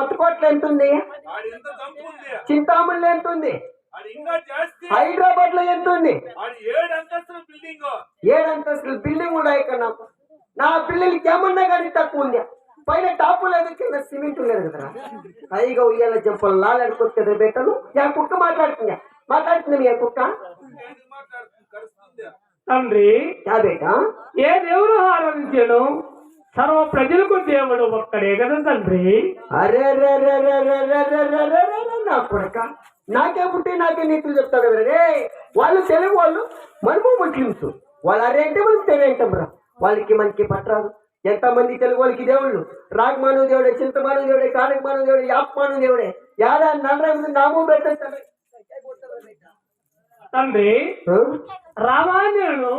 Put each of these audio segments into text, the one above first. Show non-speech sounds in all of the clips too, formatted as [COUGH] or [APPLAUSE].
కొత్త కోట్ల ఎంత ఉంది? చింతామణిలో ఎంత ఉంది హైదరాబాద్లో ఎంత ఉంది ఏడు అంతస్తుల బిల్డింగ్ ఏడంతస్తుల బిల్డింగ్ కూడా ఇక్కడ నాకు నా పిల్లలకి ఏమన్నా కానీ తక్కువ ఉంది. పైన టాపు లేదు కింద సిమెంట్ లేదు కదరా. పైగా ఉయ్యాల జంపలు లాలనుకొస్తే బెట్టను యా కుక్క మాట్లాడుతుందా? మాట్లాడుతుంది మీ కుక్క? తండ్రి యా బేటా. ఏ దేవుడు ఆరాధించాను సర్వ ప్రజలకు దేవుడు ఒక్కడే కదా తండ్రి నా కొడక నాకే పుట్టి నాకే నీతులు చెప్తావు కదా రే వాళ్ళు తెలుగు వాళ్ళు మనము ముస్లింస్ వాళ్ళు అరే అంటే మనకు తెలియంటాం రా వాళ్ళకి మనకి పట్టరాదు ఎంతమంది తెలుగు వాళ్ళకి దేవుళ్ళు రాగమానవ దేవుడే చింతమానవ దేవుడే కానకమానవ దేవుడే యాప్మానవ దేవుడే యాదా నల్లరా నాము పెట్టండి తండ్రి రామాన్యులను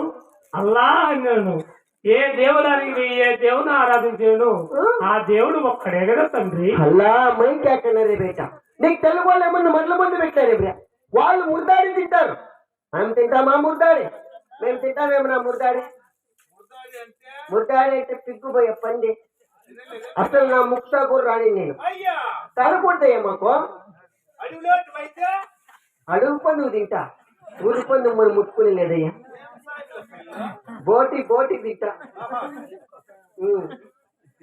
అల్లా అన్నాను ఏ దేవుడానికి ఏ దేవుని ఆరాధించాను? ఆ? దేవుడు ఒక్కడే కదా తండ్రి. అల్లా మై కేకనరే బేట. నీకు తెలుగు వాళ్ళు ఏమన్నా మడ్ల మంది పెట్టారే వాళ్ళు ముర్దాడి తింటారు. మేము తింటామా ముర్దాడి? మేము తింటామేమన్నా ముర్దాడి? ముర్దాడి అంటే? పిగ్గుపోయే పంది. అసలు నా ముక్తా కూడా రాని నేను. మాకు అడవిలో అయితే అడుగు పండు తింటా. ఊరి పండు మనం ముట్టుకుని లేదయ్యా. బోటి బోటి బిడ్డ.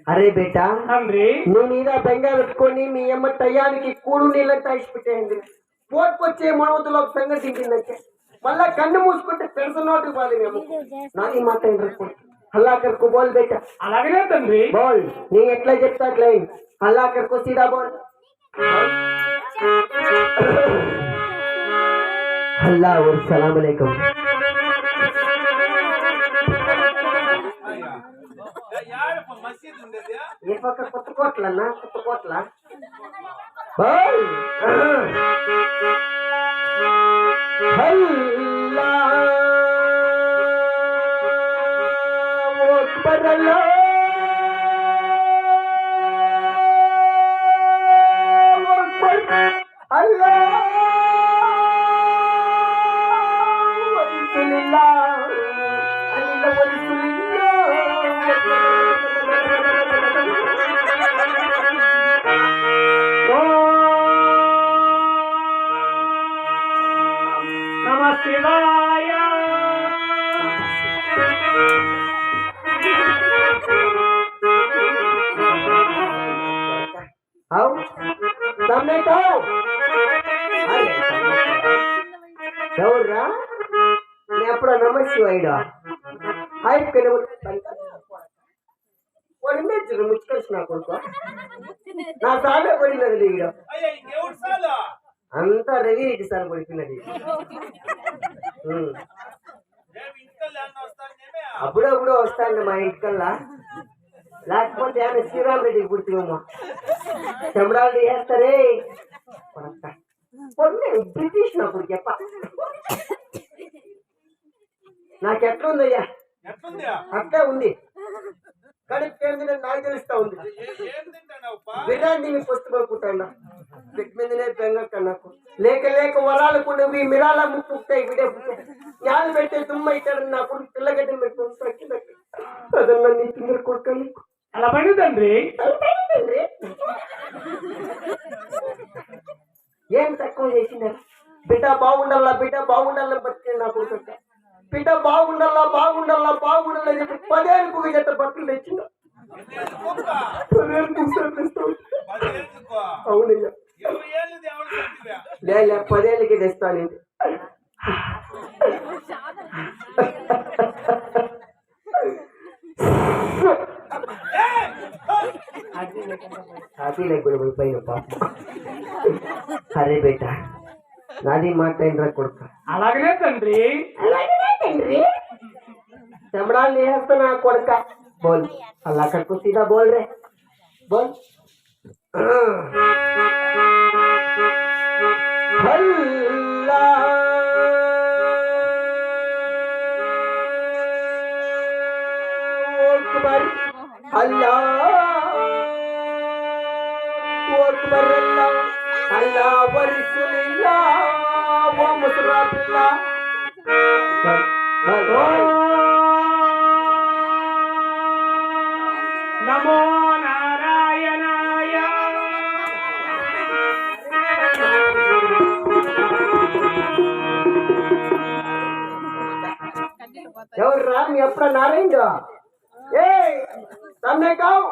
అరే బేటా నీ మీద బెంగ పెట్టుకొని మీ అమ్మ టయానికి కూడు నీళ్ళంతా ఇచ్చిపెట్టేయండి పోటుకొచ్చే మనవతలో ఒక సంగతించిందంటే మళ్ళా కన్ను మూసుకుంటే పెద్ద నోటు పోవాలి మేము. నాది మాట అల్లాకర్కు బోల్ బేట అలాగనే తండ్రి బోల్. నీ ఎట్లా చెప్తా అట్లే అల్లాకర్కు సీదా బోల్. [LAUGHS] అల్లా సలాం అలైకుం. నీ పక్క కొత్త కోట్లన్నా కొత్త కోట్ల? శివాయ. તમને કહો ఎవరురా? నేను ఎప్పుడు నమశివాయుడా హైప్కి పడింది ముచ్చుకొచ్చి నా కొడుకు. నా సాలే పడినది అంతా రెడీ సార్ పడిపోయినది. అప్పుడప్పుడు వస్తాను మా ఇంటికల్లా. లేకపోతే ఆమె శ్రీరామ్ రెడ్డికి గుర్తుమ్మా చెమడాలు చేస్తారే కొన్ని బ్రిటిష్ అప్పుడు చెప్ప. నాకు ఎట్లుందయ్యా అట్టే ఉంది. కానీ పేరు నాకు తెలుస్తా ఉంది. బిర్యానీ పుస్తకం కుట్టండి బిగ్ మీదనే నాకు లేక లేక వరాలకు నువ్వు మిరాల పుట్టాయి విడే జ్ఞానం పెట్టే తుమ్మ ఇక్కడ నా కొడుకు పిల్లగడ్డ నీ తింగర కొడుకు అలా పడి తండ్రి. ఏం తక్కువ చేసినారు? బిడ్డ బాగుండాలా బిడ్డ బాగుండాలా బతికే నా కొడుకు బిడ్డ బాగుండాలా బాగుండాలా బాగుండాలా చెప్పి పదేళ్ళకు ఒక జత బట్టలు తెచ్చిన పదేళ్ళకి తెస్తాను. అదిలే గుడి పైన పాప. సరే బేట నాది మాట ఏంట్రా కొడుక. అలాగనే తండ్రి. అలాగనే తండ్రి. చెమడాలు వేస్తున్నా కొడుక. బోల్. అలా కట్టుకు సీదా బోల్ రే. బోల్. నమో నారాయణాయ. ఎవరు రా మీ అప్పుడు నారాయణ తమ్మే కావు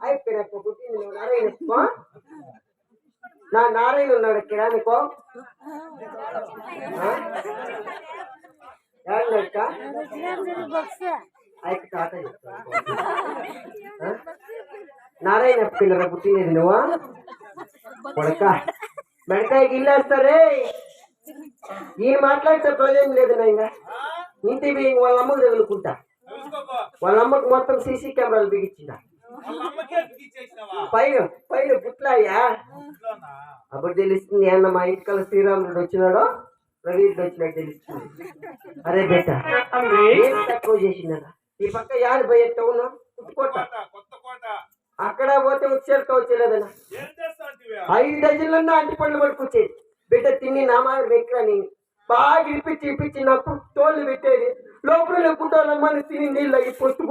అయిపోయిన పుట్టింది నారాయణ. నా నారాయణ ఉన్నాడు ఇక్కడ నీకో? నారాయణ పిల్లరా పుట్టినది నువ్వా కొడక బెడకాయకి ఇల్లేస్తారే ఈయన మాట్లాడితే ప్రయోజనం లేదు నాయన ఇంటి వాళ్ళ అమ్మకు తగులుకుంటా? వాళ్ళ అమ్మకు మొత్తం సీసీ కెమెరాలు బిగించిన పైన పైన ఇంట్లోనా అప్పుడు తెలుస్తుంది అన్న మా ఇంటికల్ శ్రీరాముడు వచ్చినాడో? రవీంద్ర వచ్చినట్టు తెలుస్తుంది. అరే బేట తండ్రి ఏం తక్కువ చేసిందా ఈ పక్క యాది పోయే టౌన్ కొత్త అక్కడ పోతే వచ్చేట వచ్చేలేదన్నా. ఐదు డజన్లన్నా అంటి పళ్ళు పట్టుకొచ్చేది. బిడ్డ తిని నా మాదిరి వెక్కరా నేను. బాగా ఇప్పించి ఇప్పించి నాకు తోళ్ళు పెట్టేది. లోపల లేకుంటానమ్మని తిని నీళ్ళు అయ్యి పొత్తు.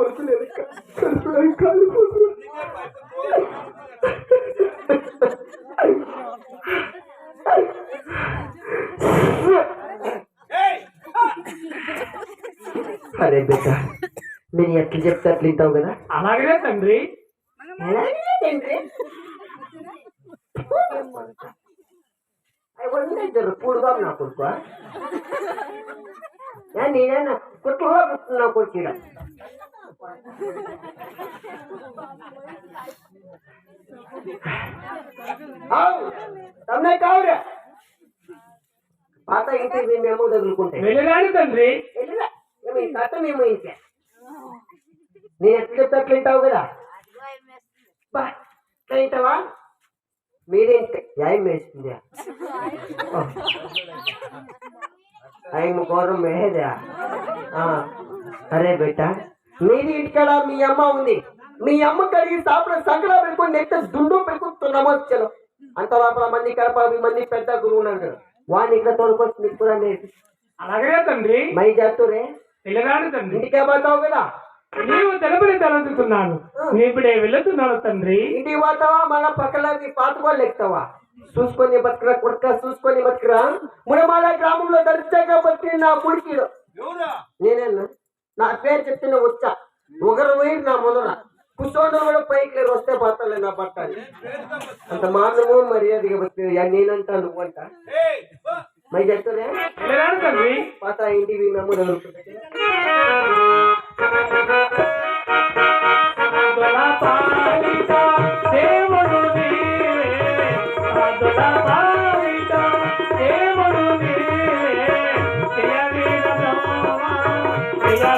ఏయ్ అరే బిడ్డ నేను ఎట్లా చెప్తే అట్లా వింటావు కదా? అలాగనే తండ్రి. ఇద్దరు పూడుగా నా కొడుకు నేనైనా కుట్టుగా పుట్టిన కొడుకు ఈడ. ఆవు, తమ్మే కావురా. పాత ఇంటి మేము తగులుకుంటే వెళ్ళరాని తండ్రి. ఏమి ఈ కథ మేము ఇంకే నేను ఎట్లా చెప్తే అట్లా వింటావు కదా వింటావా మీరేంటి ఏం వేస్తుంది [LAUGHS] ఆయన ఘోరం వేసేదా అరే బిడ్డ. మీది ఇంటికాడ మీ అమ్మ ఉంది. మీ అమ్మ కడిగి సాపడ సంకలా పెట్టుకొని నెత్త దుండు పెట్టుకుంటున్నామో చలో. అంత లోపల మంది కడప మంది పెద్ద గురువు ఉన్నాడు వాడిని ఇక్కడ తోడుకొచ్చి నీకు కూడా నేర్పి. అలాగనే తండ్రి. మై చేస్తురే వెళ్ళరాని తండ్రి. ఇంటికే పోతావు కదా? నీవు తెలపని తలంచుతున్నాను. ఇప్పుడే వెళుతున్నాను తండ్రి. ఇంటికి పోతావా? పక్కన పాతుకోళ్ళు ఎక్కుతావా? చూసుకొని బతుకురా కొడుక చూసుకొని బతుకురా. మునమాల గ్రామంలో దర్జాగా బతికి నా ఎవరా? నేనేనా నా పేరు చెప్తున్నా వచ్చా? ఒకరు పోయి నా మొదల కూర్చోండి కూడా పైకి లేరు వస్తే పడతలే నా పట్టాలి అంత మానము మర్యాదగా బతికి నేనంటా నువ్వంట? ఏయ్ ఓ, మై చెప్తారే పాత ఇంటివి మేము